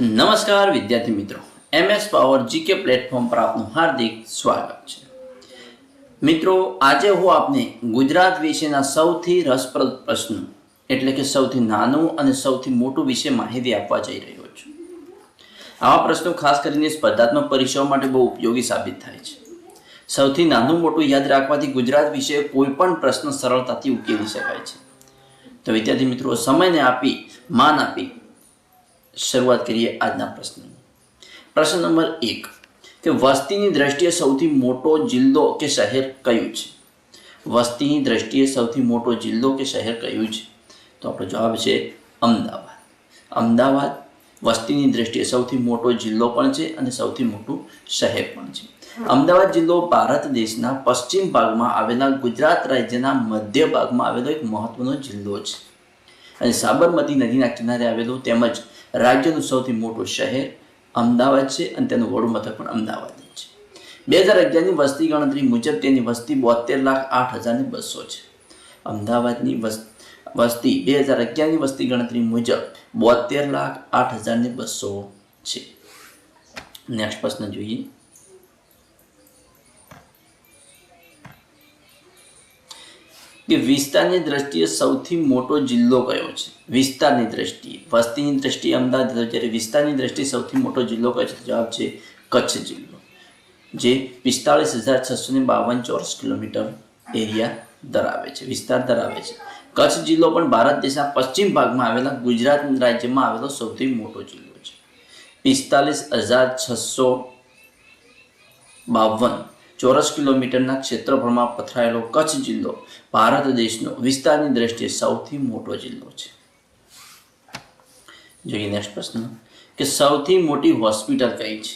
નમસ્કાર વિદ્યાર્થી મિત્રો. એમએસ પાવર જીકે પ્લેટફોર્મ પર આપનું હાર્દિક સ્વાગત છે. મિત્રો, આજે હું આપને ગુજરાત વિશેના સૌથી રસપ્રદ પ્રશ્નો, એટલે કે સૌથી નાનું અને સૌથી મોટું વિશે માહિતી આપવા જઈ રહ્યો છું. આવા પ્રશ્નો ખાસ કરીને સ્પર્ધાત્મક પરીક્ષાઓ માટે બહુ ઉપયોગી સાબિત થાય છે. સૌથી નાનું મોટું યાદ રાખવાથી ગુજરાત વિશે કોઈ પણ પ્રશ્ન સરળતાથી ઉકેલી શકાય છે. તો વિદ્યાર્થી મિત્રો, સમયને આપી, માન આપી શરૂઆત કરીએ આજના પ્રશ્ન પ્રશ્ન નંબર એક કે વસ્તીની દ્રષ્ટિએ સૌથી મોટો જિલ્લો કે શહેર કયું છે? વસ્તીની દ્રષ્ટિએ સૌથી મોટો જિલ્લો કે શહેર કયું છે? તો આપણો જવાબ છે અમદાવાદ. અમદાવાદ વસ્તીની દ્રષ્ટિએ સૌથી મોટો જિલ્લો પણ છે અને સૌથી મોટું શહેર પણ છે. અમદાવાદ જિલ્લો ભારત દેશના પશ્ચિમ ભાગમાં આવેલા ગુજરાત રાજ્યના મધ્ય ભાગમાં આવેલો એક મહત્વનો જિલ્લો છે. અને સાબરમતી નદીના કિનારે આવેલો તેમજ રાજ્યનું સૌથી મોટું શહેર અમદાવાદ છે અને તેનું વડું મથક પણ અમદાવાદ છે. બે હજાર અગિયારની વસ્તી ગણતરી મુજબ તેની વસ્તી બોતેર લાખ આઠ હજારને બસો છે. અમદાવાદની વસ, વસ્તી બે હજાર અગિયારની વસ્તી ગણતરી મુજબ બોતેર લાખ આઠ હજારને બસો છે. નેક્સ્ટ પ્રશ્ન જોઈએ. કે વિસ્તારની દ્રષ્ટિએ સૌથી મોટો જિલ્લો કયો છે? વિસ્તારની દ્રષ્ટિએ. વસ્તીની દ્રષ્ટિએ અમદાવાદ જ્યારે વિસ્તારની દ્રષ્ટિએ સૌથી મોટો જિલ્લો કયો છે? જવાબ છે કચ્છ જિલ્લો. જે પિસ્તાળીસ હજાર છસો ને બાવન ચોરસ કિલોમીટર એરિયા ધરાવે છે. વિસ્તાર ધરાવે છે. કચ્છ જિલ્લો પણ ભારત દેશના પશ્ચિમ ભાગમાં આવેલા ગુજરાત રાજ્યમાં આવેલો સૌથી મોટો જિલ્લો છે. પિસ્તાલીસ હજાર છસો બાવન ચોરસ કિલોમીટરના ક્ષેત્રફળમાં પથરાયેલો કચ્છ જિલ્લો ભારત દેશનો વિસ્તારની દ્રષ્ટિએ સૌથી મોટો જિલ્લો છે. જોઈએ નેક્સ્ટ પ્રશ્ન. કે સૌથી મોટી હોસ્પિટલ કઈ છે?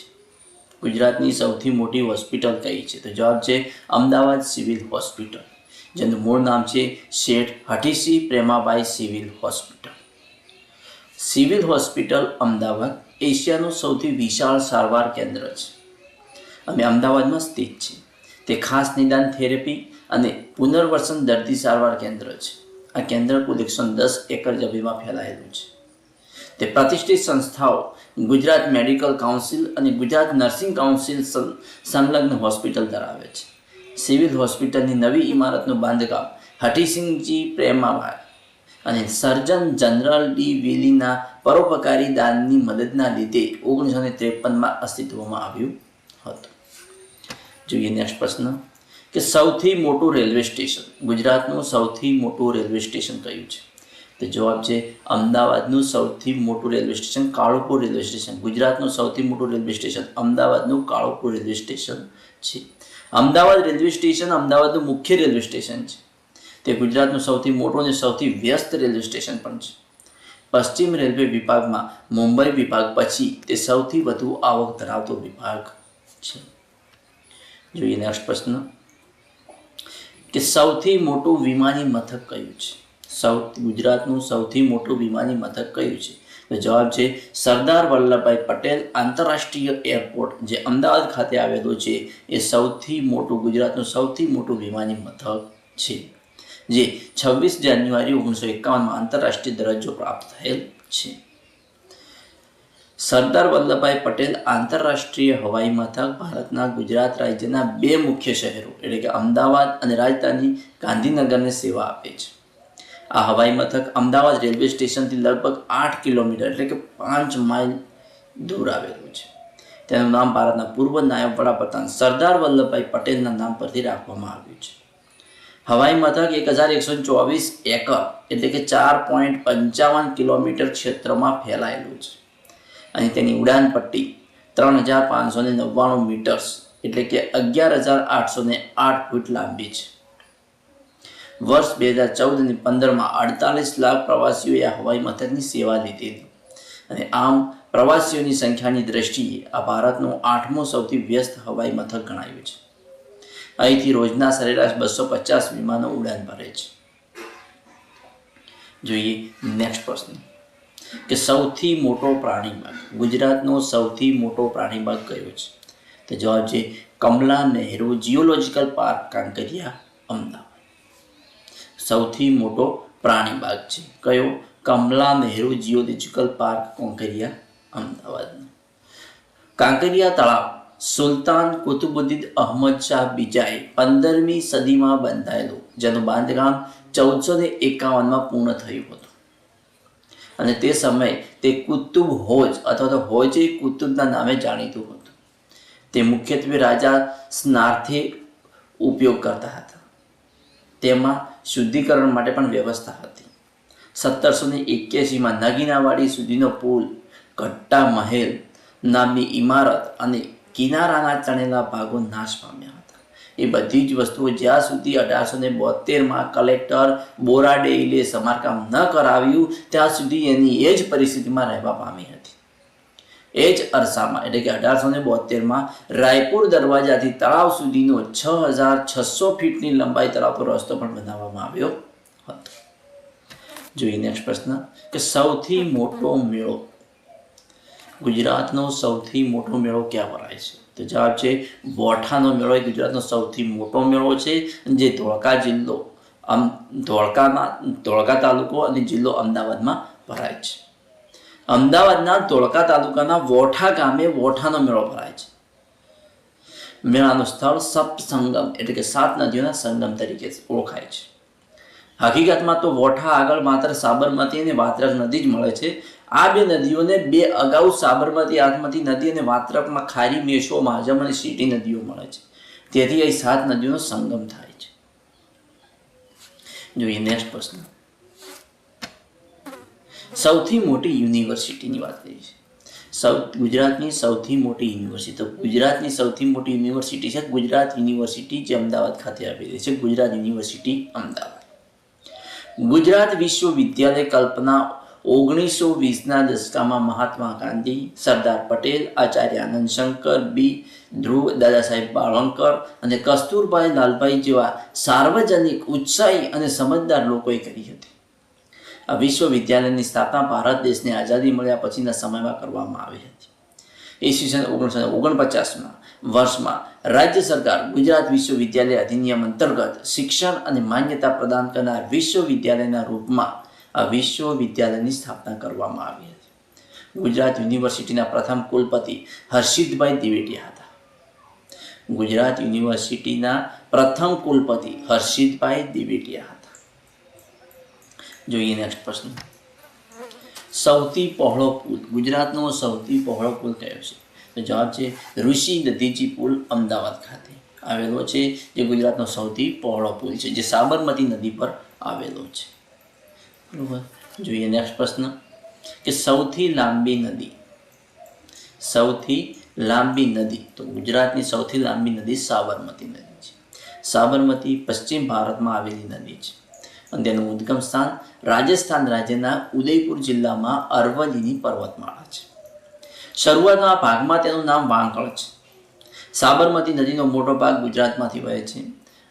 ગુજરાતની સૌથી મોટી હોસ્પિટલ કઈ છે? તો જવાબ છે અમદાવાદ સિવિલ હોસ્પિટલ. જેનું મૂળ નામ છે Sheth Hathisinh Premabhai civil hospital. Civil hospital Ahmedabad એશિયાનું સૌથી વિશાળ સારવાર કેન્દ્ર છે. અને અમદાવાદમાં સ્થિત છે તે ખાસ નિદાન થેરેપી અને પુનર્વસન દર્દી સારવાર કેન્દ્ર છે. આ કેન્દ્ર કુલ એકસો દસ એકર જમીનમાં ફેલાયેલું છે. તે પ્રતિષ્ઠિત સંસ્થાઓ ગુજરાત મેડિકલ કાઉન્સિલ અને ગુજરાત નર્સિંગ કાઉન્સિલ સંલગ્ન હોસ્પિટલ ધરાવે છે. સિવિલ હોસ્પિટલની નવી ઇમારતનું બાંધકામ હઠીસિંહજી પ્રેમાભાઈ અને સર્જન જનરલ ડી વિલીના પરોપકારી દાનની મદદના લીધે ઓગણીસો ને ત્રેપનમાં અસ્તિત્વમાં આવ્યું હતું. જોઈએ નેક્સ્ટ પ્રશ્ન. કે સૌથી મોટું રેલવે સ્ટેશન, ગુજરાતનું સૌથી મોટું રેલવે સ્ટેશન કયું છે? તો જવાબ છે અમદાવાદનું સૌથી મોટું railway station Kalupur railway station. ગુજરાતનું સૌથી મોટું રેલવે સ્ટેશન અમદાવાદનું કાળુપુર રેલવે સ્ટેશન છે. અમદાવાદ રેલવે સ્ટેશન અમદાવાદનું મુખ્ય રેલવે સ્ટેશન છે. તે ગુજરાતનું સૌથી મોટું અને સૌથી વ્યસ્ત રેલવે સ્ટેશન પણ છે. પશ્ચિમ રેલવે વિભાગમાં મુંબઈ વિભાગ પછી તે સૌથી વધુ આવક ધરાવતો વિભાગ છે. જોઈએ નેક્સ્ટ પ્રશ્ન. કે સૌથી મોટું વિમાની મથક કયું છે? સૌ, ગુજરાતનું સૌથી મોટું વિમાની મથક કયું છે? તો જવાબ છે સરદાર વલ્લભભાઈ પટેલ આંતરરાષ્ટ્રીય એરપોર્ટ. જે અમદાવાદ ખાતે આવેલું છે, એ સૌથી મોટું, ગુજરાતનું સૌથી મોટું વિમાની મથક છે. જે છવ્વીસ જાન્યુઆરી ઓગણીસો એકાવનમાં આંતરરાષ્ટ્રીય દરજ્જો પ્રાપ્ત થયેલ છે. સરદાર વલ્લભભાઈ પટેલ આંતરરાષ્ટ્રીય હવાઈ મથક ભારતના ગુજરાત રાજ્યના બે મુખ્ય શહેરો, એટલે કે અમદાવાદ અને રાજધાની ગાંધીનગરને સેવા આપે છે. આ હવાઈ મથક અમદાવાદ રેલવે સ્ટેશનથી લગભગ આઠ કિલોમીટર, એટલે કે પાંચ માઇલ દૂર આવેલું છે. તેનું નામ ભારતના પૂર્વ નાયબ વડાપ્રધાન સરદાર વલ્લભભાઈ પટેલના નામ પરથી રાખવામાં આવ્યું છે. હવાઈ મથક એક હજાર એકસો ચોવીસ એકર, એટલે કે ચાર પોઈન્ટ પંચાવન કિલોમીટર ક્ષેત્રમાં ફેલાયેલું છે. અને તેની ઉડાન પટ્ટી ત્રણ હજાર પાંચસો ને નવ્વાણું મીટર્સ એટલે કે અગિયાર હજાર આઠસો ને આઠ ફૂટ લાંબી છે. વર્ષ બે હજાર ચૌદ અને પંદરમાં અડતાલીસ લાખ પ્રવાસીઓએ આ હવાઈ મથકની સેવા લીધી હતી. અને આમ પ્રવાસીઓની સંખ્યાની દ્રષ્ટિએ આ ભારતનું આઠમું સૌથી વ્યસ્ત હવાઈ મથક ગણાયું છે. અહીંથી રોજના સરેરાશ બસો પચાસ વિમાનો ઉડાન ભરે છે. જોઈએ નેક્સ્ટ પ્રશ્ન. કે સૌથી મોટો પ્રાણીબાગ. ગુજરાતનો સૌથી મોટો પ્રાણીબાગ કયો છે? તો જવાબ છે કમલા નહેરુ જીઓલોજીકલ પાર્ક, કાંકરિયા, અમદાવાદ. સૌથી મોટો પ્રાણીબાગ છે. કયો? કમલા નહેરુ જીઓલોજીકલ પાર્ક, કાંકરિયા, અમદાવાદનો. કાંકરિયા તળાવ, સુલતાન કુતુબુદ્દીન અહમદ શાહ બીજાએ પંદરમી સદીમાં બંધાયેલું, જેનું બાંધકામ ચૌદસો ને એકાવનમાં પૂર્ણ થયું હતું. અને તે સમયે તે કુતુબ હોજ અથવા તો હોજ એ કુતુબના નામે જાણીતું હતું. તે મુખ્યત્વે રાજા સ્નાર્થે ઉપયોગ કરતા હતા. તેમાં શુદ્ધિકરણ માટે પણ વ્યવસ્થા હતી. સત્તરસો ને એક્યાસીમાં નગીનાવાડી સુધીનો પુલ કટ્ટા મહેલ નામની ઇમારત અને કિનારાના ચણેલા ભાગો નાશ પામ્યા. એ બધી જ વસ્તુઓ જ્યાં સુધી અઢારસો ને બોતેરમાં કલેક્ટર બોરાડેઇલે સમારકામ ન કરાવ્યું, ત્યાં સુધી એની એ જ પરિસ્થિતિમાં રહેવા પામી હતી. એ જ અરસામાં, એટલે કે અઢારસો ને બોતેરમાં રાયપુર દરવાજાથી તળાવ સુધીનો છ હજાર છસો ફીટની લંબાઈ ધરાવતો રસ્તો પણ બનાવવામાં આવ્યો હતો. જોઈએ નેક્સ્ટ પ્રશ્ન, કે સૌથી મોટો મેળો ગુજરાતનો સૌથી મોટો મેળો ક્યાં ભરાય છે? તો જવાબ છે વોઠાનો મેળો એ ગુજરાતનો સૌથી મોટો મેળો છે, જે ધોળકા જિલ્લો, અમ, ધોળકામાં, ધોળકા તાલુકો અને જિલ્લો અમદાવાદમાં ભરાય છે. અમદાવાદના ધોળકા તાલુકાના વોઠા ગામે વોઠાનો મેળો ભરાય છે. મેળાનું સ્થળ સપ્તસંગમ એટલે કે સાત નદીઓના સંગમ તરીકે ઓળખાય છે. હકીકતમાં તો વોઠા આગળ માત્ર સાબરમતી અને વાત્રક નદી જ મળે છે આ બે નદીઓને બે અગાઉ સાબરમતી આત્મતી નદી અને વાત્રકમાં ખારી મેશો માજમ અને સીટી નદીઓ મળે છે. તેથી અહીં સાત નદીઓનો સંગમ થાય છે. જોઈએ નેક્સ્ટ પ્રશ્ન. સૌથી મોટી યુનિવર્સિટીની વાત કરી છે સૌ, ગુજરાતની સૌથી મોટી યુનિવર્સિટી. તો ગુજરાતની સૌથી મોટી યુનિવર્સિટી છે ગુજરાત યુનિવર્સિટી, જે અમદાવાદ ખાતે આવેલી છે. ગુજરાત યુનિવર્સિટી, અમદાવાદ. ગુજરાત વિશ્વવિદ્યાલય કલ્પના ઓગણીસો વીસના દશકામાં મહાત્મા ગાંધી, સરદાર પટેલ, આચાર્ય આનંદ શંકર બી. ધ્રુવ દાદા સાહેબ બાળવણકર અને કસ્તુરભાઈ લાલભાઈ જેવા સાર્વજનિક, ઉત્સાહી અને સમજદાર લોકોએ કરી હતી. આ વિશ્વવિદ્યાલયની સ્થાપના ભારત દેશને આઝાદી મળ્યા પછીના સમયમાં કરવામાં આવી હતી. ઈસવીસન ઓગણીસો ઓગણપચાસમાં વર્ષમાં રાજ્ય સરકાર ગુજરાત વિશ્વવિદ્યાલય અધિનિયમ અંતર્ગત શિક્ષણ અને માન્યતા પ્રદાન કરનાર વિશ્વવિદ્યાલયના રૂપમાં આ વિશ્વવિદ્યાલયની સ્થાપના કરવામાં આવી હતી. ગુજરાત યુનિવર્સિટીના પ્રથમ કુલપતિ હર્ષિતભાઈ દિવેટિયા હતા. ગુજરાત યુનિવર્સિટીના પ્રથમ કુલપતિ હર્ષિતભાઈ દિવેટિયા હતા. જોઈએ નેક્સ્ટ પ્રશ્ન. સૌથી પહોળો પુલ ગુજરાતનો સૌથી પહોળો પુલ કયો છે? તો જવાબ છે ઋષિ દધીચી પુલ, અમદાવાદ ખાતે આવેલો છે, જે ગુજરાતનો સૌથી પહોળો પુલ છે, જે સાબરમતી નદી પર આવેલો છે. બરોબર જોઈએ નેક્સ્ટ પ્રશ્ન. કે સૌથી લાંબી નદી. સૌથી લાંબી નદી. તો ગુજરાતની સૌથી લાંબી નદી સાબરમતી નદી છે. સાબરમતી પશ્ચિમ ભારતમાં આવેલી નદી છે. અને તેનું ઉદ્ગમ સ્થાન રાજસ્થાન રાજ્યના ઉદયપુર જિલ્લામાં અરવલ્લીની પર્વતમાળા છે. શરૂઆતના ભાગમાં તેનું નામ વાંકળ છે. સાબરમતી નદીનો મોટો ભાગ ગુજરાતમાંથી વહે છે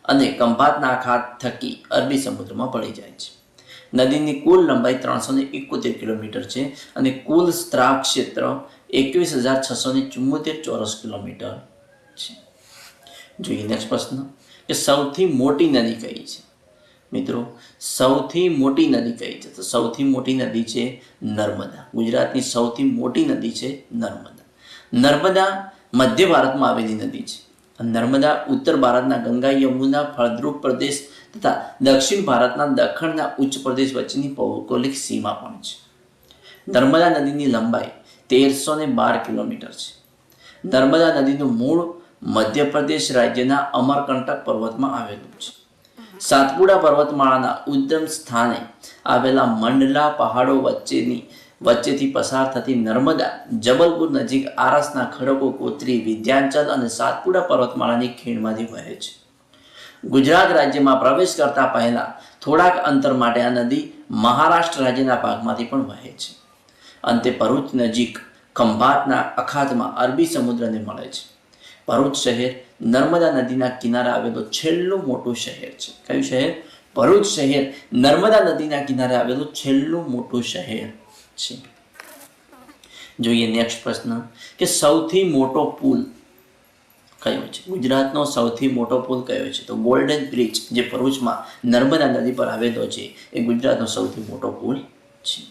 અને કંભાતના ખાત થકી અરબી સમુદ્રમાં પડી જાય છે. નદીની કુલ લંબાઈ ત્રણસો ને એકોતેર કિલોમીટર છે અને કુલ સ્ત્રાવ ક્ષેત્ર એકવીસ હજાર છસો ને ચુમ્મોતેર ચોરસ કિલોમીટર છે. જોઈએ નેક્સ્ટ પ્રશ્ન, કે સૌથી મોટી નદી કઈ છે? મિત્રો, સૌથી મોટી નદી કઈ છે? તો સૌથી મોટી નદી છે નર્મદા. ગુજરાતની સૌથી મોટી નદી છે નર્મદા. નર્મદા મધ્ય ભારતમાં આવેલી નદી છે. નર્મદા ઉત્તર ભારતના ગંગા, યમુના, ફળદ્રુપ પ્રદેશ તથા દક્ષિણ ભારતના દખણના ઉચ્ચ પ્રદેશ વચ્ચેની ભૌગોલિક સીમા પણ છે. નર્મદા નદીની લંબાઈ તેરસો ને બાર કિલોમીટર છે. નર્મદા નદીનું મૂળ મધ્યપ્રદેશ રાજ્યના અમરકંટક પર્વતમાં આવેલું છે. સાતપુડા પર્વતમાળાના ઉદ્ગમ સ્થાને આવેલા મંડલા પહાડો વચ્ચેની, વચ્ચેથી પસાર થતી નર્મદા જબલપુર નજીક આરસના ખડકો, કોતરી, વિધ્યાંચલ અને સાતપુડા પર્વતમાળાની ખીણમાંથી વહે છે. ગુજરાત રાજ્યમાં પ્રવેશ કરતા પહેલા થોડાક અંતર માટે આ નદી મહારાષ્ટ્ર રાજ્યના ભાગમાંથી પણ વહે છે. અંતે ભરૂચ નજીક ખંભાતના અખાતમાં અરબી સમુદ્રને મળે છે. ભરૂચ શહેર નર્મદા નદીના કિનારે આવેલું છેલ્લું મોટું શહેર છે. કયું શહેર? ભરૂચ શહેર નર્મદા નદીના કિનારે આવેલું છેલ્લું મોટું શહેર છે. જોઈએ નેક્સ્ટ પ્રશ્ન કે સૌથી મોટો પુલ કયો છે? ગુજરાતનો સૌથી મોટો પુલ કયો છે? તો ગોલ્ડન બ્રિજ જે ભરૂચમાં નર્મદા નદી પર આવેલો છે, એ ગુજરાતનો સૌથી મોટો પુલ છે.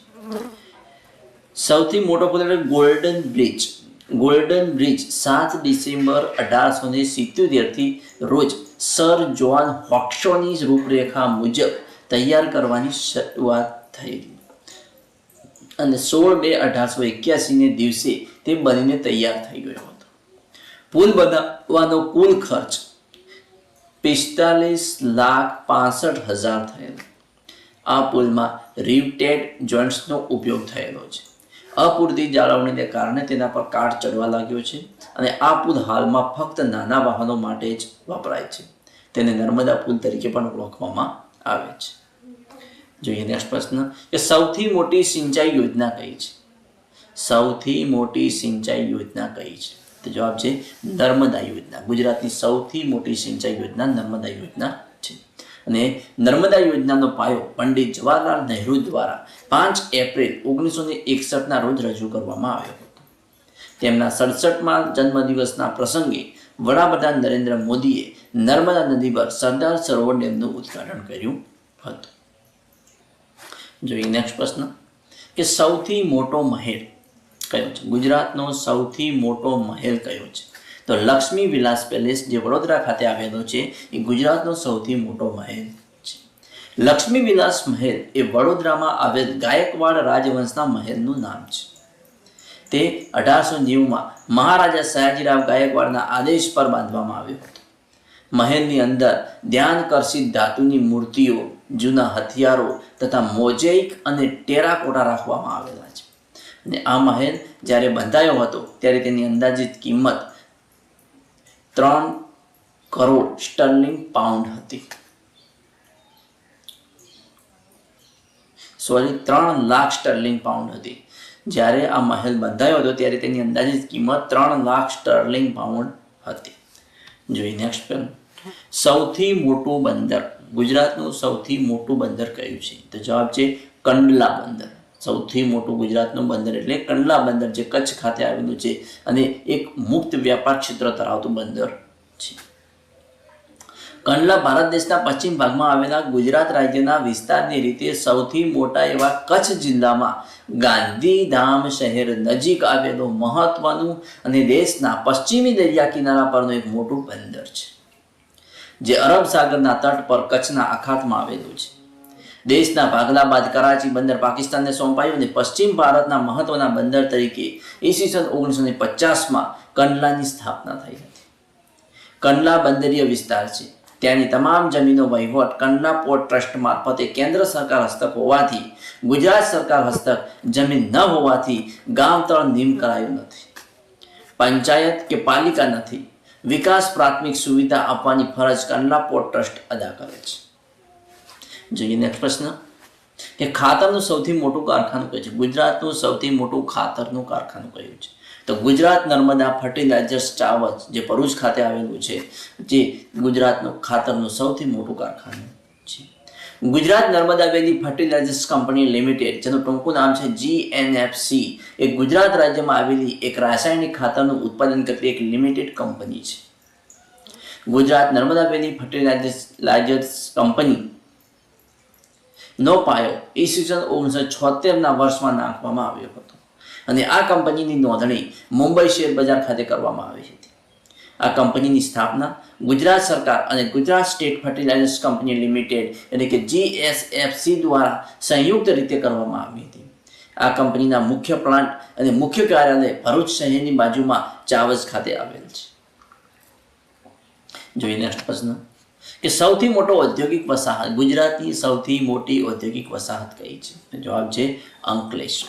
સૌથી મોટો પુલ એટલે ગોલ્ડન બ્રિજ ગોલ્ડન બ્રિજ સાત ડિસેમ્બર અઢારસો ને સિત્યોતેરથી રોજ સર જોન હોક્સોની રૂપરેખા મુજબ તૈયાર કરવાની શરૂઆત થયેલી અને સોળ બે અઢારસો એક્યાસીને દિવસે તે બનીને તૈયાર થઈ ગયો હતો. પુલ બનાવવાનો કુલ ખર્ચ પિસ્તાલીસ લાખ પાસઠ હજાર થયેલો. આ પુલમાં રિવટેડ જોઇન્ટ્સનો ઉપયોગ થયેલો છે. અપૂરતી જાળવણીને કારણે તેના પર કાટ ચડવા લાગ્યો છે અને આ પુલ હાલમાં ફક્ત નાના વાહનો માટે જ વપરાય છે. તેને નર્મદા પુલ તરીકે પણ ઓળખવામાં આવે છે. જોઈએ નેક્સ્ટ પ્રશ્ન, કે સૌથી મોટી સિંચાઈ યોજના કઈ છે? સૌથી મોટી સિંચાઈ યોજના કઈ છે? તો જવાબ છે નર્મદા યોજના. ગુજરાતની સૌથી મોટી સિંચાઈ યોજના નર્મદા યોજના છે. અને નર્મદા યોજનાનો પાયો પંડિત જવાહરલાલ નહેરુ દ્વારા પાંચ એપ્રિલ ઓગણીસો ને એકસઠના રોજ રજૂ કરવામાં આવ્યો હતો. તેમના સડસઠમાં જન્મદિવસના પ્રસંગે વડાપ્રધાન નરેન્દ્ર મોદીએ નર્મદા નદી પર સરદાર સરોવર ડેમનું ઉદ્ઘાટન કર્યું હતું. જોઈએ નેક્સ્ટ પ્રશ્ન. કે સૌથી મોટો મહેલ કયો છે? ગુજરાતનો સૌથી મોટો મહેલ કયો છે? તો લક્ષ્મી વિલાસ પેલેસ જે વડોદરા ખાતે આવેલો છે, એ ગુજરાતનો સૌથી મોટો મહેલ છે. લક્ષ્મી વિલાસ મહેલ એ વડોદરામાં આવેલ ગાયકવાડ રાજવંશના મહેલનું નામ છે. તે અઢારસો નેવુંમાં મહારાજા સયાજીરાવ ગાયકવાડના આદેશ પર બાંધવામાં આવ્યો હતો. મહેલની અંદર ધ્યાનકર્ષિત ધાતુની મૂર્તિઓ, જૂના હથિયારો તથા મોઝેઇક અને ટેરાકોટા રાખવામાં આવેલા છે. અને આ મહેલ જ્યારે બંધાયો હતો, ત્યારે તેની અંદાજિત કિંમત ત્રણ કરોડ સ્ટર્લિંગ પાઉન્ડ હતી. સોરી, ત્રણ લાખ સ્ટર્લિંગ પાઉન્ડ હતી. જ્યારે આ મહેલ બંધાયો હતો, ત્યારે તેની અંદાજિત કિંમત ત્રણ લાખ સ્ટર્લિંગ પાઉન્ડ હતી. જોઈએ નેક્સ્ટ ફિલ્મ સૌથી મોટું બંદર ગુજરાતનું સૌથી મોટું બંદર કયું છે? તો જવાબ છે કંડલા બંદર. સૌથી મોટું ગુજરાતનું બંદર એટલે કંડલા બંદર જે કચ્છ ખાતે આવેલું છે અને એક મુક્ત વ્યાપાર ક્ષેત્ર ધરાવતું બંદર છે. કંડલા ભારત દેશના પશ્ચિમ ભાગમાં આવેલા ગુજરાત રાજ્યના વિસ્તારની રીતે સૌથી મોટા એવા કચ્છ જિલ્લામાં ગાંધીધામ શહેર નજીક આવેલું મહત્વનું અને દેશના પશ્ચિમી દરિયા કિનારા પરનું એક મોટું બંદર છે, જે અરબ સાગરના તટ પર કચ્છના અખાતમાં આવેલું છે. દેશના ભાગલા બાદ કરાચી બંદર પાકિસ્તાનને સોંપાયું અને પશ્ચિમ ભારતના મહત્વના બંદર તરીકે ઈસવીસન ઓગણીસો ને પચાસમાં કંડલાની સ્થાપના થઈ હતી. કંડલા બંદરીય વિસ્તાર છે. ત્યાંની તમામ જમીનો વહીવટ કંડલા પોર્ટ ટ્રસ્ટ મારફતે કેન્દ્ર સરકાર હસ્તક હોવાથી, ગુજરાત સરકાર હસ્તક જમીન ન હોવાથી ગામ તળ નિમ કરાયું નથી. પંચાયત કે પાલિકા નથી. વિકાસ પ્રાથમિક સુવિધા આપવાની ફરજ કંડલા પોર્ટ ટ્રસ્ટ અદા કરે છે. જોઈએ નેક્સ્ટ પ્રશ્ન. કે ખાતરનું સૌથી મોટું કારખાનું કયું છે? ગુજરાતનું સૌથી મોટું ખાતરનું કારખાનું કયું છે? તો ગુજરાત નર્મદા ફર્ટિલાઇઝર્સ ચાવચ જે ભરૂચ ખાતે આવેલું છે, જે ગુજરાતનું ખાતરનું સૌથી મોટું કારખાનું છે. Gujarat Narmada valley fertilizers company limited, જેનું ટૂંકું નામ છે જીએનએફસી એ ગુજરાત રાજ્યમાં આવેલી એક રાસાયણિક ખાતરનું ઉત્પાદન કરતી એક લિમિટેડ કંપની છે. Gujarat Narmada valley fertilizers company નો પાયો. ઈસવીસન ઓગણીસો છોતેરના વર્ષમાં નાખવામાં આવ્યો હતો. અને આ કંપનીની નોંધણી મુંબઈ શેર બજાર ખાતે કરવામાં આવી હતી. આ કંપનીની સ્થાપના ગુજરાત સરકાર અને Gujarat state fertilizers company limited એટલે કે જીએસએફસી દ્વારા સંયુક્ત રીતે કરવામાં આવી હતી. આ કંપનીના મુખ્ય પ્લાન્ટ અને મુખ્ય કાર્યાલય ભરૂચ શહેરની બાજુમાં ચાવજ ખાતે આવેલ છે. નેક્સ્ટ પ્રશ્ન. કે સૌથી મોટો ઔદ્યોગિક વસાહત, ગુજરાતની સૌથી મોટી ઔદ્યોગિક વસાહત કઈ છે? જવાબ છે અંકલેશ્વર.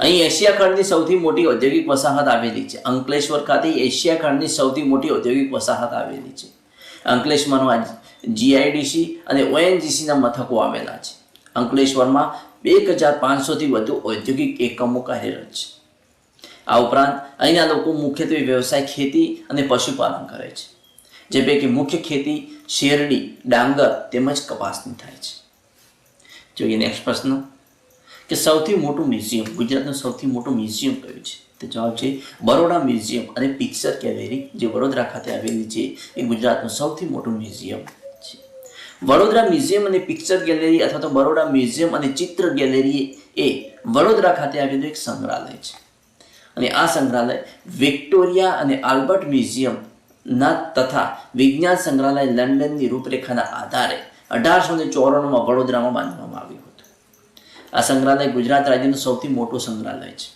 અહીં એશિયા ખંડની સૌથી મોટી ઔદ્યોગિક વસાહત આવેલી છે. અંકલેશ્વર ખાતે એશિયા ખંડની સૌથી મોટી ઔદ્યોગિક વસાહત આવેલી છે. અંકલેશ્વરમાં જીઆઈડીસી અને ઓએનજીસીના મથકો આવેલા છે. અંકલેશ્વરમાં એક હજાર પાંચસોથી વધુ ઔદ્યોગિક એકમો કાર્યરત છે. આ ઉપરાંત અહીંના લોકો મુખ્યત્વે વ્યવસાય ખેતી અને પશુપાલન કરે છે. જે પૈકી મુખ્ય ખેતી શેરડી, ડાંગર તેમજ કપાસની થાય છે. જોઈએ નેક્સ્ટ પ્રશ્ન. કે સૌથી મોટું મ્યુઝિયમ, ગુજરાતનું સૌથી મોટું મ્યુઝિયમ કયું છે? તો જવાબ છે બરોડા મ્યુઝિયમ અને પિક્ચર ગેલેરી જે વડોદરા ખાતે આવેલી છે, એ ગુજરાતનું સૌથી મોટું મ્યુઝિયમ છે. વડોદરા મ્યુઝિયમ અને પિક્ચર ગેલેરી અથવા તો બરોડા મ્યુઝિયમ અને ચિત્ર ગેલેરી એ વડોદરા ખાતે આવેલું એક સંગ્રહાલય છે. અને આ સંગ્રહાલય વિક્ટોરિયા અને આલ્બર્ટ મ્યુઝિયમના તથા વિજ્ઞાન સંગ્રહાલય લંડનની રૂપરેખાના આધારે અઢારસો ને ચોરાણુંમાં વડોદરામાં બાંધવામાં આવ્યું હતું. આ સંગ્રહાલય ગુજરાત રાજ્યનું સૌથી મોટું સંગ્રહાલય છે.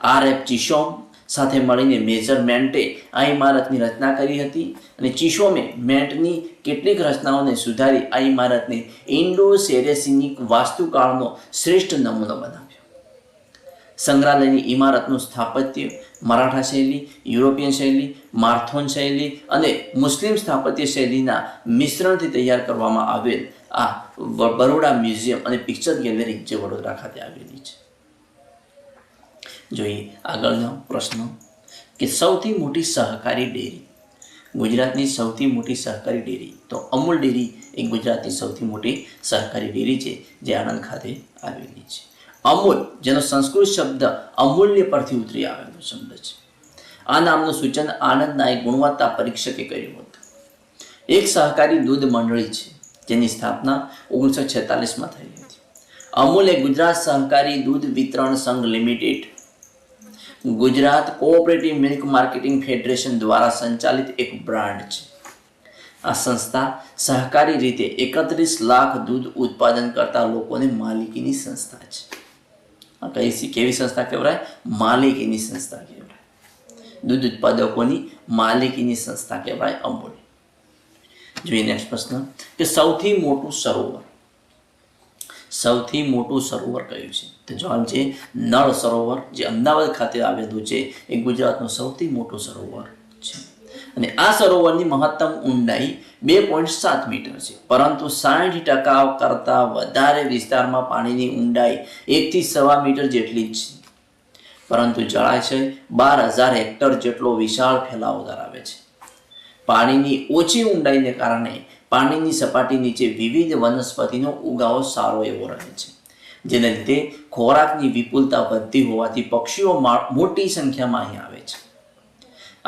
આર એફ ચિશોમ સાથે મળીને મેજરમેન્ટે આ ઇમારતની રચના કરી હતી અને ચિશોમે મેન્ટની કેટલીક રચનાઓને સુધારી આ ઇમારતને ઇન્ડો સેરેસિનિક વાસ્તુકાળનો શ્રેષ્ઠ નમૂનો બનાવ્યો. સંગ્રહાલયની ઇમારતનું સ્થાપત્ય મરાઠા શૈલી, યુરોપિયન શૈલી, માર્થોન શૈલી અને મુસ્લિમ સ્થાપત્ય શૈલીના મિશ્રણથી તૈયાર કરવામાં આવેલ આ બરોડા મ્યુઝિયમ અને પિક્ચર ગેલેરી જે વડોદરા ખાતે આવેલી છે. જોઈએ આગળનો પ્રશ્ન કે સૌથી મોટી સહકારી ડેરી, ગુજરાતની સૌથી મોટી સહકારી ડેરી, તો અમૂલ ડેરી એ ગુજરાતની સૌથી મોટી સહકારી ડેરી છે જે આણંદ ખાતે આવેલી છે. અમૂલ, જેનો સંસ્કૃત શબ્દ અમૂલ્ય પરથી ઉતરી આવેલો શબ્દ છે. આ નામનું સૂચન આણંદના એક ગુણવત્તા પરીક્ષકે કર્યું હતું. એક સહકારી દૂધ મંડળી છે, જેની સ્થાપના ઓગણીસો છેતાલીસમાં થઈ હતી. અમૂલ એ ગુજરાત સહકારી દૂધ વિતરણ સંઘ limited, Gujarat cooperative milk marketing federation દ્વારા સંચાલિત એક બ્રાન્ડ છે. આ સંસ્થા સહકારી રીતે એકત્રીસ લાખ દૂધ ઉત્પાદન કરતા લોકોને માલિકીની સંસ્થા છે. કઈ કેવી સંસ્થા કહેવાય? માલિકીની સંસ્થા કહેવાય. દૂધ ઉત્પાદકોની માલિકીની સંસ્થા કહેવાય અમૂલ જોઈએ નેક્સ્ટ પ્રશ્ન. કે સૌથી મોટું સરોવર? સૌથી મોટું સરોવર કયું છે? તો જવાબ છે નળ સરોવર, જે અમદાવાદ ખાતે આવેલું છે. એ ગુજરાતનું સૌથી મોટું સરોવર છે. અને આ સરોવરની મહત્તમ ઊંડાઈ બે પોઈન્ટ સાત મીટર છે. પરંતુ સાઠ ટકા કરતાં વધારે વિસ્તારમાં પાણીની ઊંડાઈ એકથી સવા મીટર જેટલી જ છે. પરંતુ જળાશય બાર હજાર હેક્ટર જેટલો વિશાળ ફેલાવો ધરાવે છે. પાણીની ઓછી ઊંડાઈને કારણે પાણીની સપાટી નીચે વિવિધ વનસ્પતિનો ઉગાવો સારો એવો રહે છે. જેને લીધે ખોરાકની વિપુલતા વધતી હોવાથી પક્ષીઓ મોટી સંખ્યામાં અહીં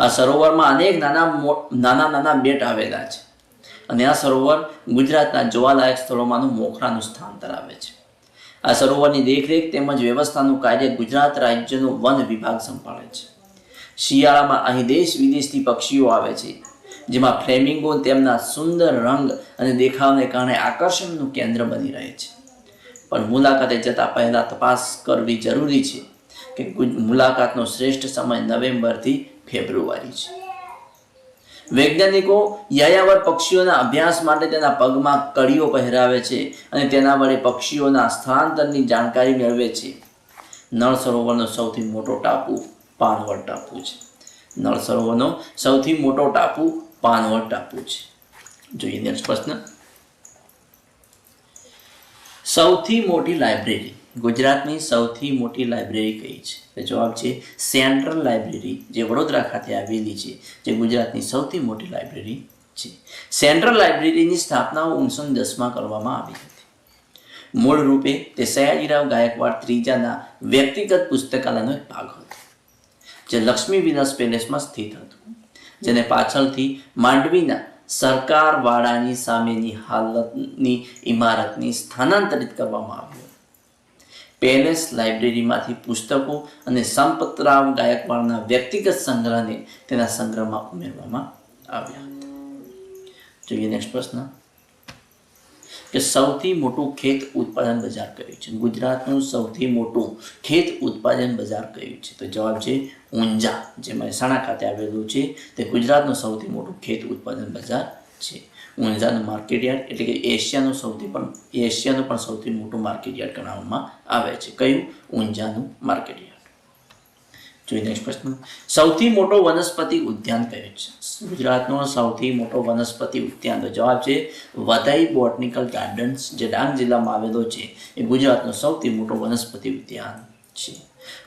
આ સરોવરમાં અનેક નાના નાના નાના બેટ આવેલા છે. અને આ સરોવર ગુજરાતના જોવાલાયક સ્થળોમાંનું મોખરાનું સ્થાન ધરાવે છે. આ સરોવરની દેખરેખ તેમજ વ્યવસ્થાનું કાર્ય ગુજરાત રાજ્યનું વન વિભાગ સંભાળે છે. શિયાળામાં અહીં દેશ વિદેશથી પક્ષીઓ આવે છે, જેમાં ફ્લેમિંગો તેમના સુંદર રંગ અને દેખાવને કારણે આકર્ષણનું કેન્દ્ર બની રહે છે. પણ મુલાકાતે જતાં પહેલાં તપાસ કરવી જરૂરી છે કે મુલાકાતનો શ્રેષ્ઠ સમય નવેમ્બરથી ફેબ્રુઆરી છે. વૈજ્ઞાનિકો યાયાવર પક્ષીઓના અભ્યાસ માટે તેના પગમાં કડીઓ પહેરાવે છે અને તેના વડે પક્ષીઓના સ્થળાંતરની જાણકારી મેળવે છે. નળ સરોવરનો સૌથી મોટો ટાપુ પાનવડ ટાપુ છે. નળ સરોવરનો સૌથી મોટો ટાપુ પાનવડ ટાપુ છે. જોઈએ નેક્સ્ટ પ્રશ્ન. સૌથી મોટી લાઇબ્રેરી. ગુજરાતની સૌથી મોટી લાઇબ્રેરી કઈ છે? તો જવાબ છે સેન્ટ્રલ લાઇબ્રેરી, જે વડોદરા ખાતે આવેલી છે, જે ગુજરાતની સૌથી મોટી લાઇબ્રેરી છે. સેન્ટ્રલ લાઇબ્રેરીની સ્થાપના ઓગણીસો દસમાં કરવામાં આવી હતી. મૂળ રૂપે તે સયાજીરાવ ગાયકવાડ ત્રીજાના વ્યક્તિગત પુસ્તકાલયનો એક ભાગ હતો, જે લક્ષ્મી વિલાસ પેલેસમાં સ્થિત હતું, જેને પાછળથી માંડવીના સરકારવાડાની સામેની હાલતની ઇમારતની સ્થાનાંતરિત કરવામાં આવ્યું પેલેસ લાઇબ્રેરીમાંથી પુસ્તકો અને સંપતરાવ ગાયકવાડના વ્યક્તિગત સંગ્રહને તેના સંગ્રહમાં ઉમેરવામાં આવ્યા હતા. જોઈએ નેક્સ્ટ પ્રશ્ન. કે સૌથી મોટું ખેત ઉત્પાદન બજાર કયું છે? ગુજરાતનું સૌથી મોટું ખેત ઉત્પાદન બજાર કયું છે? તો જવાબ છે ઊંઝા જે મહેસાણા ખાતે આવેલું છે. તે ગુજરાતનું સૌથી મોટું ખેત ઉત્પાદન બજાર છે. ઊંઝાનું માર્કેટયાર્ડ એટલે કે એશિયાનું સૌથી પણ, એશિયાનું પણ સૌથી મોટું માર્કેટ યાર્ડ ગણવામાં આવે છે. કયું? ઊંઝાનું માર્કેટ યાર્ડ. જોઈએ નેક્સ્ટ પ્રશ્ન. સૌથી મોટો વનસ્પતિ ઉદ્યાન કયો છે? ગુજરાતનો સૌથી મોટો વનસ્પતિ ઉદ્યાનનો જવાબ છે વધાઈ બોટનિકલ ગાર્ડન્સ, જે ડાંગ જિલ્લામાં આવેલો છે. એ ગુજરાતનો સૌથી મોટો વનસ્પતિ ઉદ્યાન છે.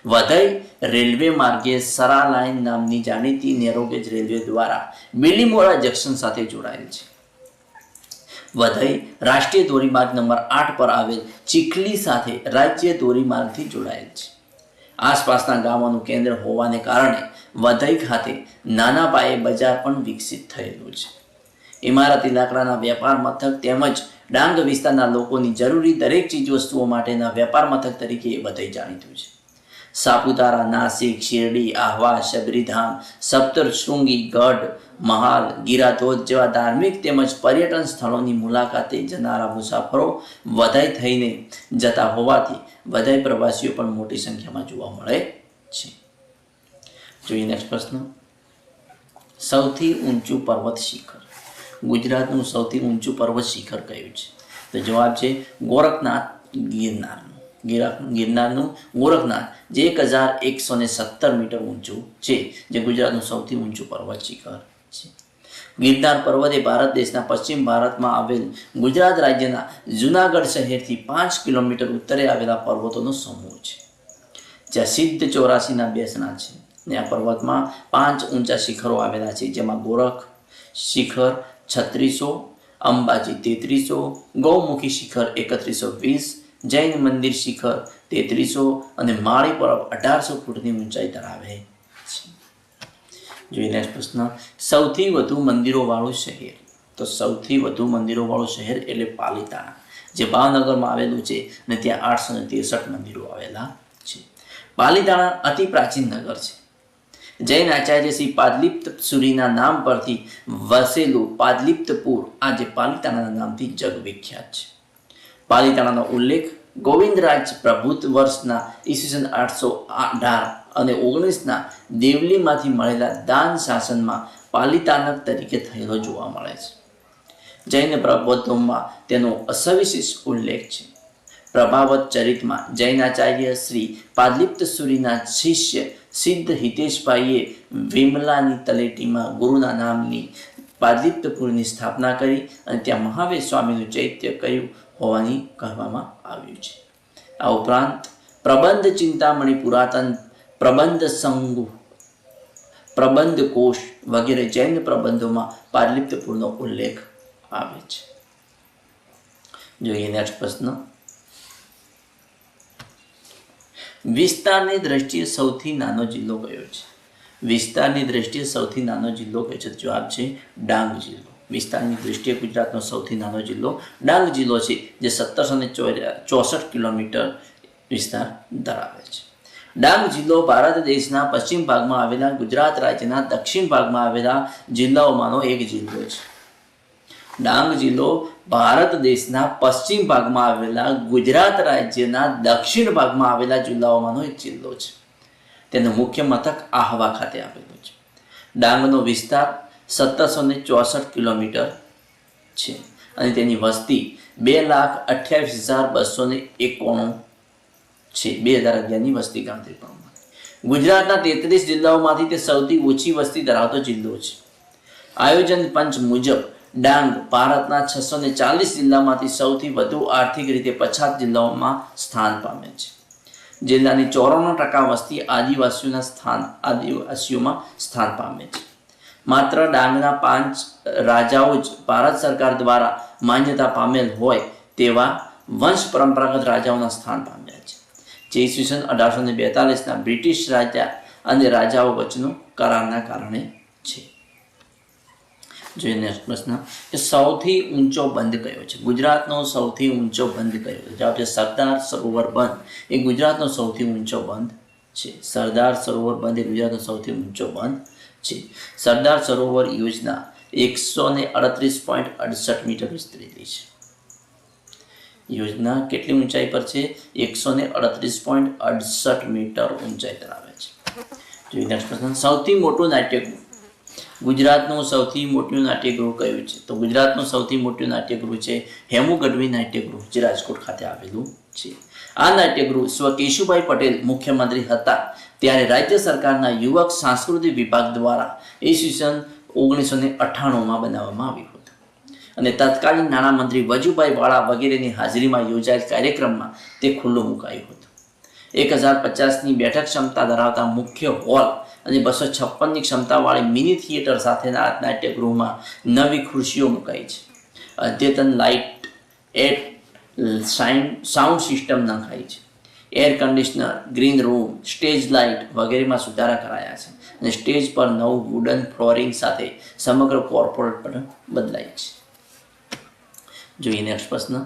વધાઈ રેલવે માર્ગે સરા લાઇન નામની જાણીતી નેરોગેજ રેલવે દ્વારા બિલીમોરા જંકશન સાથે જોડાયેલ છે. વઘઈ રાષ્ટ્રીય ધોરીમાર્ગ નંબર આઠ પર આવેલ ચીખલી સાથે રાજ્ય ધોરીમાર્ગથી જોડાયેલ છે. આસપાસના ગામોનું કેન્દ્ર હોવાને કારણે વધઈ ખાતે નાના પાયે બજાર પણ વિકસિત થયેલું છે. ઇમારતી લાકડાના વેપાર મથક તેમજ ડાંગ વિસ્તારના લોકોની જરૂરી દરેક ચીજ વસ્તુઓ માટેના વેપાર મથક તરીકે એ વધઈ જાણીતું છે. સાપુતારા, નાસિક, શિરડી, આહવા, શબરીધામ સપ્તરશૃંગી ગઢ, મહાલ ગિરાધોધ જેવા ધાર્મિક તેમજ પર્યટન સ્થળોની મુલાકાતે જનારા મુસાફરો વધાઈ થઈને જતા હોવાથી વધાઈ પ્રવાસીઓ પણ મોટી સંખ્યામાં જોવા મળે છે. જોઈએ નેક્સ્ટ પ્રશ્ન. સૌથી ઊંચું પર્વત શિખર. ગુજરાતનું સૌથી ઊંચું પર્વત શિખર કયું છે? તો જવાબ છે ગોરખનાથ ગિરનારનું ગિરા ગિરનારનું ગોરખનાથ જે એક હજાર એકસો ને સત્તર મીટર ઊંચું છે, જે ગુજરાતનું સૌથી ઊંચું પર્વત શિખર છે. ગિરનાર પર્વત એ ભારત દેશના પશ્ચિમ ભારતમાં આવેલ ગુજરાત રાજ્યના જુનાગઢ શહેરથી પાંચ કિલોમીટર ઉત્તરે આવેલા પર્વતોનો સમૂહ છે. જ્યાં સિદ્ધ ચોરાસીના બેસના છે ને આ પર્વતમાં પાંચ ઊંચા શિખરો આવેલા છે, જેમાં ગોરખ, શિખર છત્રીસો, અંબાજી તેત્રીસો, ગૌમુખી શિખર એકત્રીસો વીસ જૈન મંદિર શિખર તેત્રીસો અને માળી પર્વત અઢારસો ફૂટની ઊંચાઈ ધરાવે છે. જોઈએ નેક્સ્ટ પ્રશ્ન, સૌથી વધુ મંદિરોવાળું શહેર. તો સૌથી વધુ મંદિરોવાળું શહેર એટલે પાલિતાણા, જે ભાવનગરમાં આવેલું છે અને ત્યાં આઠસો ને ત્રેસઠ મંદિરો આવેલા છે. પાલિતાણા અતિ પ્રાચીન નગર છે. જૈન આચાર્ય શ્રી પાદલિપ્ત સુરીના નામ પરથી વસેલું પાદલિપ્તપુર આજે પાલિતાણાના નામથી જગવિખ્યાત છે. પાલિતાણાનો ઉલ્લેખ ગોવિંદરાજ પ્રભુત વર્ષના ઈસવીસન આઠસો અઢાર અને ઓગણીસના દેવલીમાંથી મળેલા દાન શાસનમાં પાલિતાનક તરીકે થયેલો જોવા મળે છે. જૈન પ્રબોધોમાં તેનો અસવિશેષ ઉલ્લેખ છે. પ્રભાવત ચરિતમાં જૈનાચાર્ય શ્રી પાદલિપ્ત સુરીના શિષ્ય સિદ્ધ હિતેશભાઈએ વિમલાની તલેટીમાં ગુરુના નામની પાદલિપ્તપુરની સ્થાપના કરી અને ત્યાં મહાવીર સ્વામીનું ચૈત્ય કર્યું. હોવાની કહેવામાં આવ્યું છે. આ ઉપરાંત પ્રબંધ ચિંતામણી પુરાતન પ્રબંધ સંઘ પ્રબંધ કોશ વગેરે જૈન પ્રબંધોમાં પારલિપ્તપૂર્ણ ઉલ્લેખ આવે છે. જોઈએ નેક્સ્ટ પ્રશ્ન. વિસ્તારની દ્રષ્ટિએ સૌથી નાનો જિલ્લો કયો છે? વિસ્તારની દ્રષ્ટિએ સૌથી નાનો જિલ્લો કયો છે? જવાબ છે ડાંગ જિલ્લો. વિસ્તારની દૃષ્ટિએ ગુજરાતનો સૌથી નાનો જિલ્લો ડાંગ જિલ્લો છે, જે સત્તરસો ને ચોસઠ કિલોમીટર વિસ્તાર ધરાવે છે. ડાંગ જિલ્લો ભારત દેશના પશ્ચિમ ભાગમાં આવેલા, ગુજરાત રાજ્યના દક્ષિણ ભાગમાં આવેલા જિલ્લાઓમાંનો એક જિલ્લો છે. ડાંગ જિલ્લો ભારત દેશના પશ્ચિમ ભાગમાં આવેલા, ગુજરાત રાજ્યના દક્ષિણ ભાગમાં આવેલા જિલ્લાઓમાંનો એક જિલ્લો છે. તેનું મુખ્ય મથક આહવા ખાતે આવેલું છે. ડાંગનો વિસ્તાર સત્તરસો ને ચોસઠ કિલોમીટર છે. અને તેની વસ્તી બે લાખ અઠ્યાવીસ હજાર બસો ને એકોણું છે. બે હજાર અગિયારની વસ્તી ગણતરી પ્રમાણે ગુજરાતના તેત્રીસ જિલ્લાઓમાંથી તે સૌથી ઓછી વસ્તી ધરાવતો જિલ્લો છે. આયોજન પંચ મુજબ ડાંગ ભારતના છસો ને ચાલીસ જિલ્લામાંથી સૌથી વધુ આર્થિક રીતે પછાત જિલ્લાઓમાં સ્થાન પામે છે. જિલ્લાની ચોરાણું ટકા વસ્તી આદિવાસીઓના સ્થાન આદિવાસીઓમાં સ્થાન પામે છે. માત્ર ડાંગના પાંચ રાજાઓ જ ભારત સરકાર દ્વારા માન્યતા પામેલ હોય તેવા વંશ પરંપરાગત રાજાઓના સ્થાન પામ્યા છે. જે ઈસવીસન અઢારસો ને બેતાલીસના બ્રિટિશ રાજા અને રાજાઓ વચ્ચેનો કરારના કારણે છે. જોઈએ નેક્સ્ટ પ્રશ્ન કે સૌથી ઊંચો બંધ કયો છે? ગુજરાતનો સૌથી ઊંચો બંધ કયો છે? જવાબ છે સરદાર સરોવર બંધ. એ ગુજરાતનો સૌથી ઊંચો બંધ છે. સરદાર સરોવર બંધ એ ગુજરાતનો સૌથી ઊંચો બંધ છે. સરદાર સરોવર યોજના એકસો ને અડત્રીસ પોઈન્ટ અડસઠ મીટર વિસ્તરેલી છે. યોજના કેટલી ઊંચાઈ પર છે? એકસો ને અડત્રીસ પોઈન્ટ અડસઠ મીટર ઊંચાઈ ધરાવે છે. જોઈએ સૌથી મોટું નાટ્યગૃહ. ગુજરાતનું સૌથી મોટું નાટ્યગૃહ કયું છે? તો ગુજરાતનું સૌથી મોટું નાટ્યગૃહ છે હેમુ ગઢવી નાટ્યગૃહ, જે રાજકોટ ખાતે આવેલું છે. આ નાટ્યગૃહ સ્વ કેશુભાઈ પટેલ મુખ્યમંત્રી હતા. ત્યારે રાજ્ય સરકારના યુવક સાંસ્કૃતિક વિભાગ દ્વારા ઈસવીસન ઓગણીસો ને અઠ્ઠાણુંમાં બનાવવામાં આવ્યું હતું. અને તત્કાલીન નાણામંત્રી વજુભાઈ વાળા વગેરેની હાજરીમાં યોજાયેલ કાર્યક્રમમાં તે ખુલ્લું મુકાયું હતું. એક હજાર પચાસની બેઠક ક્ષમતા ધરાવતા મુખ્ય હોલ અને બસો છપ્પનની ક્ષમતાવાળી મિની થિયેટર સાથેના આ નાટ્યગૃહમાં નવી ખુરશીઓ મુકાઈ છે. અદ્યતન લાઇટ એટ સાઇન સાઉન્ડ સિસ્ટમ નખાઈ છે. Air conditioner green room stage light વગેરેમાં સુધારા કરાયા છે. અને સ્ટેજ પર નવું વુડન ફ્લોરિંગ સાથે સમગ્ર કોર્પોરેટ પણ બદલાય છે. જોઈએ નેક્સ્ટ પ્રશ્ન.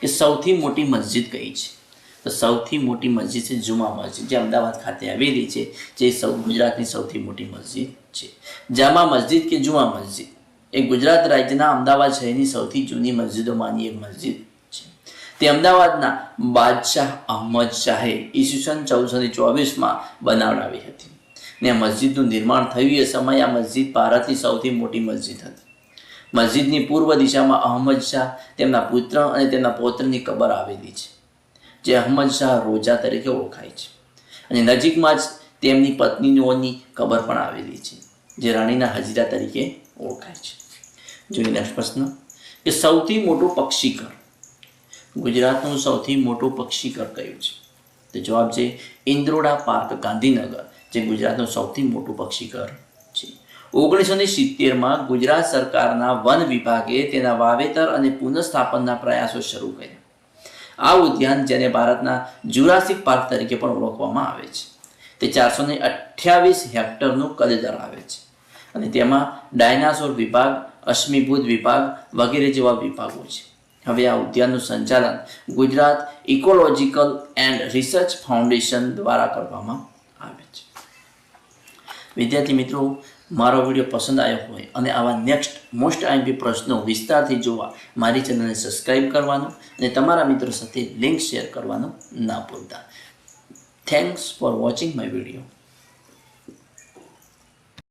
કે સૌથી મોટી મસ્જિદ કઈ છે? તો સૌથી મોટી મસ્જિદ છે જુમા મસ્જિદ, જે અમદાવાદ ખાતે આવેલી છે, જે સૌ ગુજરાતની સૌથી મોટી મસ્જિદ છે. જામા મસ્જિદ કે જુમા મસ્જિદ? એ ગુજરાત રાજ્યના અમદાવાદ શહેરની સૌથી જૂની મસ્જિદોમાંની એક મસ્જિદ તે અમદાવાદના બાદશાહ અહમદ શાહે ઈસવીસન ચૌદસો ને ચોવીસમાં બનાવડાવી હતી. ને આ મસ્જિદનું નિર્માણ થયું એ સમયે આ મસ્જિદ ભારતની સૌથી મોટી મસ્જિદ હતી. મસ્જિદની પૂર્વ દિશામાં અહમદ શાહ, તેમના પુત્ર અને તેમના પૌત્રની કબર આવેલી છે, જે અહમદ શાહ રોજા તરીકે ઓળખાય છે. અને નજીકમાં જ તેમની પત્નીઓની કબર પણ આવેલી છે, જે રાણીના હજીરા તરીકે ઓળખાય છે. જોઈએ નેક્સ્ટ પ્રશ્ન. કે સૌથી મોટું પક્ષીઘર ગુજરાતનું સૌથી મોટું પક્ષીઘર કયું છે? તો જવાબ છે ઇન્દ્રોડા પાર્ક ગાંધીનગર, જે ગુજરાતનું સૌથી મોટું પક્ષીઘર છે. ઓગણીસો ને સિત્તેરમાં ગુજરાત સરકારના વન વિભાગે તેના વાવેતર અને પુનઃસ્થાપનના પ્રયાસો શરૂ કર્યા. આ ઉદ્યાન જેને ભારતના જુરાસિક પાર્ક તરીકે પણ ઓળખવામાં આવે છે. તે ચારસો ને અઠ્યાવીસ હેક્ટરનું કદ ધરાવે છે અને તેમાં ડાયનાસોર વિભાગ, અશ્મિભૂત વિભાગ વગેરે જેવા વિભાગો છે. હવે આ ઉદ્યાનનું સંચાલન Gujarat ecological and research foundation દ્વારા કરવામાં આવે છે. વિદ્યાર્થી મિત્રો, મારો વીડિયો પસંદ આવ્યો હોય અને આવા નેક્સ્ટ મોસ્ટ આઈમ્પી પ્રશ્નો વિસ્તારથી જોવા મારી ચેનલને સબસ્ક્રાઈબ કરવાનું અને તમારા મિત્રો સાથે લિંક શેર કરવાનું ના ભૂલતા. Thanks for watching my video